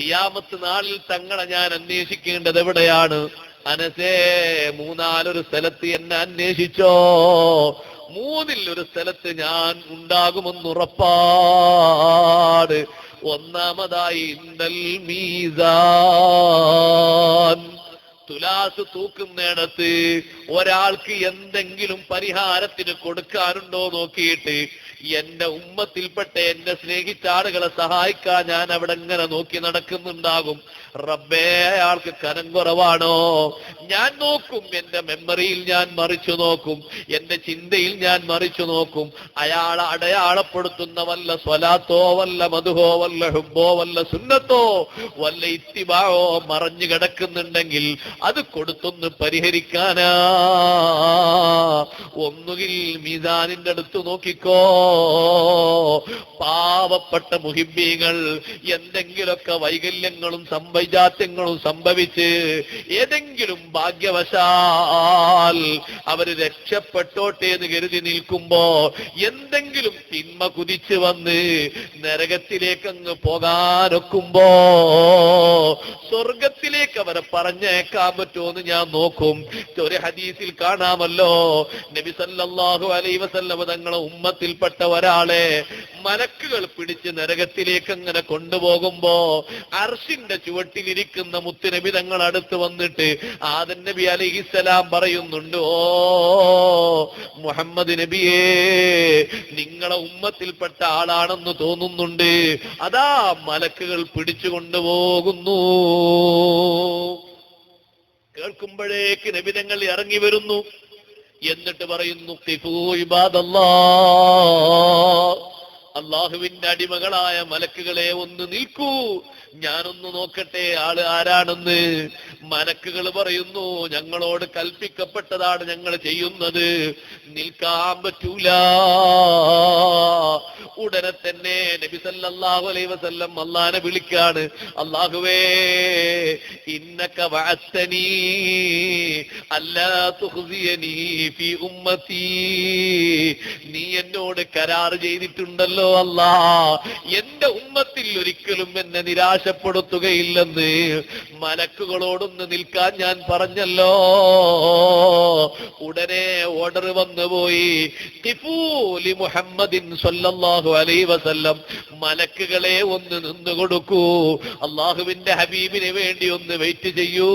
ഖിയാമത്ത് നാളിൽ തങ്ങളെ ഞാൻ അന്വേഷിക്കേണ്ടത് എവിടെയാണ്? അനസേ മൂന്നാലൊരു സ്ഥലത്ത് എന്നെ അന്വേഷിച്ചോ? മൂന്നിൽ ഒരു സ്ഥലത്ത് ഞാൻ ഉണ്ടാകുമെന്നുറപ്പാട് ഒന്നാമതായി ഇന്തൽ മീസാൻ. തുലാസ് തൂക്കുന്നിടത്ത് ഒരാൾക്ക് എന്തെങ്കിലും പരിഹാരത്തിന് കൊടുക്കാനുണ്ടോ നോക്കിയിട്ട് എന്റെ ഉമ്മത്തിൽപ്പെട്ട എന്റെ സ്നേഹിച്ച ആളുകളെ സഹായിക്കാൻ ഞാൻ അവിടെ ഇങ്ങനെ നോക്കി നടക്കുന്നുണ്ടാകും. റബ്ബേ അയാൾക്ക് കനം കുറവാണോ? ഞാൻ നോക്കും. എന്റെ മെമ്മറിയിൽ ഞാൻ മറിച്ചു നോക്കും. എന്റെ ചിന്തയിൽ ഞാൻ മറിച്ചു നോക്കും. അയാൾ അടയാളപ്പെടുത്തുന്ന വല്ല സ്വലാത്തോ വല്ല മധുഹോ വല്ല ഹുബോ വല്ല സുന്നത്തോ വല്ല ഇത്തിബാവോ മറഞ്ഞു കിടക്കുന്നുണ്ടെങ്കിൽ അത് കൊടുത്തൊന്ന് പരിഹരിക്കാനാ. ഒന്നുകിൽ മീസാനിന്റെ അടുത്ത് നോക്കിക്കോ. പാവപ്പെട്ട മുഹിബീകൾ എന്തെങ്കിലുമൊക്കെ വൈകല്യങ്ങളും സംവൈജാത്യങ്ങളും സംഭവിച്ച് ഏതെങ്കിലും ഭാഗ്യവശാൽ അവർ രക്ഷപ്പെട്ടോട്ടെ എന്ന് കരുതി നിൽക്കുമ്പോ എന്തെങ്കിലും തിന്മ കുതിച്ചു വന്ന് നരകത്തിലേക്ക് അങ്ങ് പോകാനൊക്കുമ്പോ സ്വർഗത്തിലേക്ക് അവരെ പറഞ്ഞേക്കാൻ പറ്റുമോ എന്ന് ഞാൻ നോക്കും. ഒരു ഹദീസിൽ കാണാമല്ലോ. നബി സല്ലല്ലാഹു അലൈഹി വസല്ലം തങ്ങളെ ഉമ്മത്തിൽപ്പെട്ട ഒരാളെ മലക്കുകൾ പിടിച്ച് നരകത്തിലേക്ക് അങ്ങനെ കൊണ്ടുപോകുമ്പോ അർഷിന്റെ ചുവട്ടിലിരിക്കുന്ന മുത്തുനബി തങ്ങൾ അടുത്ത് വന്നിട്ട് ആദൻ നബി അലിഹിസലാം പറയുന്നുണ്ട് ഓ മുഹമ്മദ് നബിയേ നിങ്ങളെ ഉമ്മത്തിൽപ്പെട്ട ആളാണെന്ന് തോന്നുന്നുണ്ട്. അതാ മലക്കുകൾ പിടിച്ചു കൊണ്ടുപോകുന്നു. കേൾക്കുമ്പോഴേക്ക് നബിതങ്ങൾ ഇറങ്ങി വരുന്നു. എന്നിട്ട് പറയുന്നു. അള്ളാഹുവിന്റെ അടിമകളായ മലക്കുകളെ ഒന്ന് നിൽക്കൂ. ഞാനൊന്ന് നോക്കട്ടെ ആൾ ആരാണെന്ന്. മലക്കുകൾ പറയുന്നു ഞങ്ങളോട് കൽപ്പിക്കപ്പെട്ടതാണ് ഞങ്ങൾ ചെയ്യുന്നത്. നിൽക്കാൻ പറ്റൂല. ഉടനെ തന്നെ നബി സല്ലല്ലാഹു അലൈഹി വസല്ലം അള്ളാനെ വിളിക്കാണ്. അള്ളാഹുവേ ഇന്നക വഅത്തനീ അല്ലാ തുഖ്സിയനീ ഫീ ഉമ്മത്തി. നീ എന്നോട് കരാർ ചെയ്തിട്ടുണ്ടല്ലോ അല്ല. എന്റെ ഉമ്മത്തിൽ ഒരിക്കലും എന്നെ നിരാശപ്പെടുത്തുകയില്ലെന്ന് മലക്കുകളോടൊന്ന് നിൽക്കാൻ ഞാൻ പറഞ്ഞല്ലോ. ഉടനെ ഓർഡർ വന്നുപോയി. മുഹമ്മദിൻ സ്വല്ലല്ലാഹു അലൈഹി വസല്ലം. മലക്കുകളെ ഒന്ന് നിന്നു കൊടുക്കൂ. അള്ളാഹുവിന്റെ ഹബീബിന് വേണ്ടി ഒന്ന് വെയിറ്റ് ചെയ്യൂ.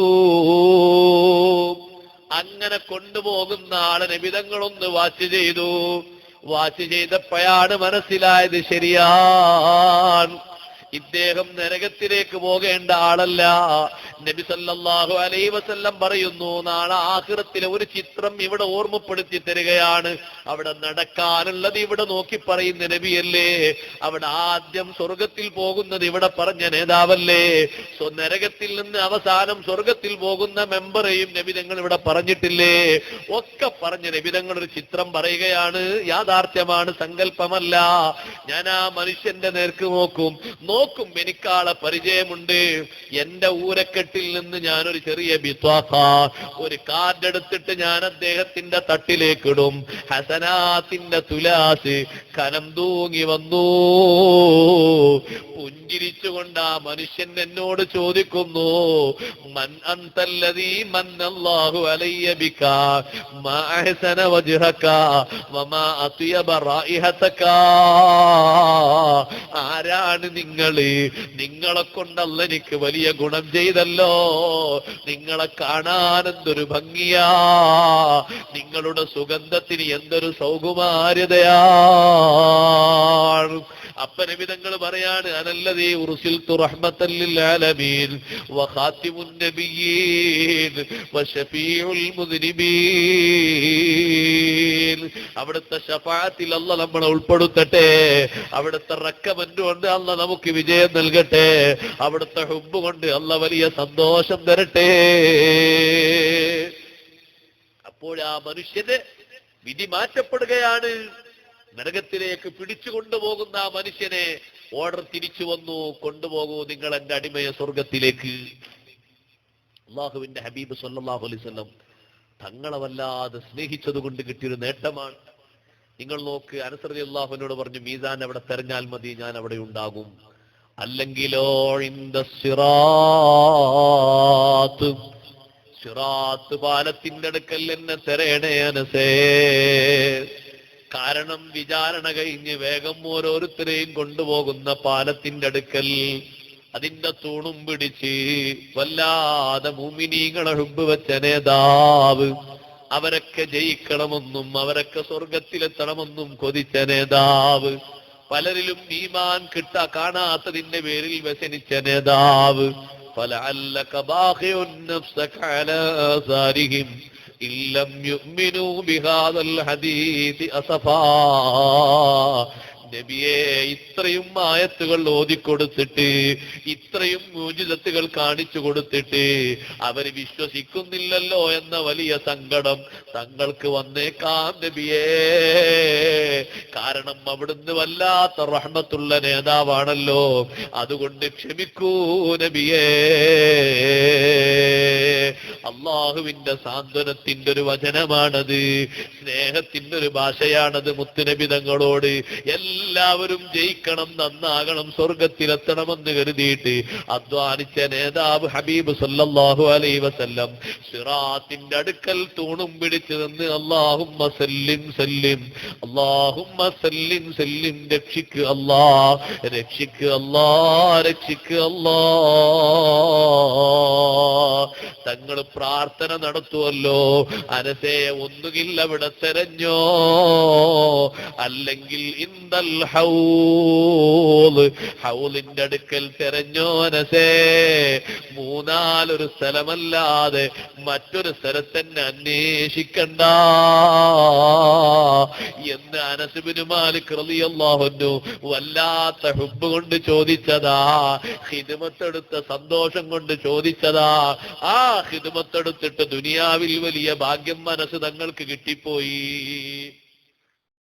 അങ്ങനെ കൊണ്ടുപോകുന്ന ആളെ നിബിതങ്ങളൊന്ന് വാച്ച് ചെയ്തു. വാച്ച് ചെയ്തപ്പോഴാണ് മനസ്സിലായത് ശരിയാണ്. ഇദ്ദേഹം നരകത്തിലേക്ക് പോകേണ്ട ആളല്ല. നബി സല്ലാഹു അലൈ വസല്ലം പറയുന്നു നാളെ ആഖിറത്തിലെ ഒരു ചിത്രം ഇവിടെ ഓർമ്മപ്പെടുത്തി തരികയാണ്. അവിടെ നടക്കാനുള്ളത് ഇവിടെ നോക്കി പറയുന്ന നബിയല്ലേ അവിടെ ആദ്യം സ്വർഗത്തിൽ പോകുന്നത് ഇവിടെ പറഞ്ഞ നേതാവല്ലേ. സോ നരകത്തിൽ നിന്ന് അവസാനം സ്വർഗത്തിൽ പോകുന്ന മെമ്പറെയും നബിതങ്ങൾ ഇവിടെ പറഞ്ഞിട്ടില്ലേ? ഒക്കെ പറഞ്ഞ നബിതങ്ങൾ ഒരു ചിത്രം പറയുകയാണ്. യാഥാർത്ഥ്യമാണ് സങ്കല്പമല്ല. ഞാൻ ആ മനുഷ്യന്റെ നേർക്ക് നോക്കും. നോക്കും എനിക്കാളെ പരിചയമുണ്ട്. എന്റെ ഊരക്കെട്ടിൽ നിന്ന് ഞാനൊരു ചെറിയ ബിസ്വാസ ഒരു കാർഡ് എടുത്തിട്ട് ഞാൻ അദ്ദേഹത്തിന്റെ തട്ടിലേക്ക് ഇടും ഹസനാത്തിന്റെ തുലാസ് കനം തൂങ്ങി വന്നു. പുഞ്ചിരിച്ചുകൊണ്ട് ആ മനുഷ്യൻ എന്നോട് ചോദിക്കുന്നു മൻ അന്തല്ലതീ മന്നല്ലാഹു അലയ്യ ബിക? മാ അഹ്സന വജ്ഹക? വമാ അത്യബ റായിഹതക ആരാണ് നിങ്ങൾ നിങ്ങളെ കൊണ്ടല്ല എനിക്ക് വലിയ ഗുണം ചെയ്തല്ലോ. നിങ്ങളെ കാണാൻ എന്തൊരു ഭംഗിയാ. നിങ്ങളുടെ സുഗന്ധത്തിന് എന്തൊരു സൗകുമാര്യതയാണ് അപ്പനവിധങ്ങൾ പറയാണ് അവിടുത്തെ അല്ല നമ്മളെ ഉൾപ്പെടുത്തട്ടെ അവിടുത്തെ റക്കമെന്റ് കൊണ്ട് അല്ല നമുക്ക് വിജയം നൽകട്ടെ അവിടുത്തെ ഹുബ് കൊണ്ട് അല്ല വലിയ സന്തോഷം തരട്ടെ. അപ്പോൾ ആ മനുഷ്യന് വിധി മാറ്റപ്പെടുകയാണ്. നരകത്തിലേക്ക് പിടിച്ചു കൊണ്ടുപോകുന്ന ആ മനുഷ്യനെ ഓർഡർ തിരിച്ചു വന്നു കൊണ്ടുപോകൂ നിങ്ങൾ എന്റെ അടിമയെ സ്വർഗത്തിലേക്ക് അള്ളാഹുവിന്റെ ഹബീബ് സല്ലല്ലാഹു അലൈഹി വസല്ലം തങ്ങളെ വല്ലാതെ സ്നേഹിച്ചത് കൊണ്ട് കിട്ടിയൊരു നേട്ടമാണ്. നിങ്ങൾ നോക്ക് അനുസൃതി അള്ളാഹുവിനോട് പറഞ്ഞു മീസാൻ അവിടെ തെരഞ്ഞാൽ മതി ഞാൻ അവിടെ ഉണ്ടാകും. അല്ലെങ്കിലോ സിറാത്ത് സിറാത്ത് പാലത്തിന്റെ അടുക്കൽ എന്നെ തെരയണേ അനസേ. കാരണം വിചാരണ കഴിഞ്ഞ് വേഗം ഓരോരുത്തരെയും കൊണ്ടുപോകുന്ന പാലത്തിന്റെ അടുക്കൽ അതിന്റെ തൂണും പിടിച്ച് വല്ലാതെ മുമിനീകളെ ഹുബ് വെച്ച നേതാവ് അവരൊക്കെ ജയിക്കണമെന്നും അവരൊക്കെ സ്വർഗത്തിലെത്തണമെന്നും കൊതിച്ച നേതാവ് പലരിലും നീമാൻ കിട്ട കാണാത്തതിന്റെ പേരിൽ വ്യസനിച്ച നേതാവ്. പല അല്ല സാരിഹിം ബിഹാദൽ നബിയെ ഇത്രയും ആയത്തുകൾ ഓതിക്കൊടുത്തിട്ട് ഇത്രയും മൂജിതത്തുകൾ കാണിച്ചു കൊടുത്തിട്ട് അവർ വിശ്വസിക്കുന്നില്ലല്ലോ എന്ന വലിയ സങ്കടം തങ്ങൾക്ക് വന്നേക്കാം നബിയേ. കാരണം അവിടുന്ന് വല്ലാത്ത റഹ്മത്തുള്ള നേതാവാണല്ലോ. അതുകൊണ്ട് ക്ഷമിക്കൂ നബിയേ. അള്ളാഹുവിന്റെ സാന്ത്വനത്തിന്റെ ഒരു വചനമാണത് സ്നേഹത്തിന്റെ ഒരു ഭാഷയാണത് മുത്തുനബിതങ്ങളോട് എല്ലാവരും ജയിക്കണം നന്നാകണം സ്വർഗത്തിലെത്തണമെന്ന് കരുതിയിട്ട് അധ്വാനിച്ച നേതാവ് ഹബീബ് സല്ലാഹു അലൈ വസല്ലം സിറാത്തിന്റെ അടുക്കൽ തൂണും പിടിച്ചു നിന്ന് അള്ളാഹുമ്മ സല്ലിം സല്ലിം അള്ളാഹുമ്മ സല്ലിം സല്ലിം രക്ഷിക്ക് അല്ലാ രക്ഷിക്ക് അല്ലാ രക്ഷിക്ക് അല്ലാ തങ്ങൾ പ്രാർത്ഥന നടത്തുവല്ലോ. അനസേ ഒന്നുകിൽ അവിടെ തെരഞ്ഞോ. അല്ലെങ്കിൽ ഇന്ദൽ ഹൗൽ ഹൗലിന്റെ അടുക്കൽ തെരഞ്ഞോ അനസേ. മൂന്നാലൊരു സ്ഥലമല്ലാതെ മറ്റൊരു സ്ഥലത്തന്നെ അന്വേഷിക്കണ്ട. എന്ന് അനസുബിന് മാലിക് റലിയല്ലാഹുന്നു വല്ലാത്ത ഹുബ് കൊണ്ട് ചോദിച്ചതാ ഹിദമത്തെടുത്ത സന്തോഷം കൊണ്ട് ചോദിച്ചതാ. ആ ഹിദമത്തെടുത്തിട്ട് ദുനിയാവിൽ വലിയ ഭാഗ്യം മനസ്സ് തങ്ങൾക്ക് കിട്ടിപ്പോയി.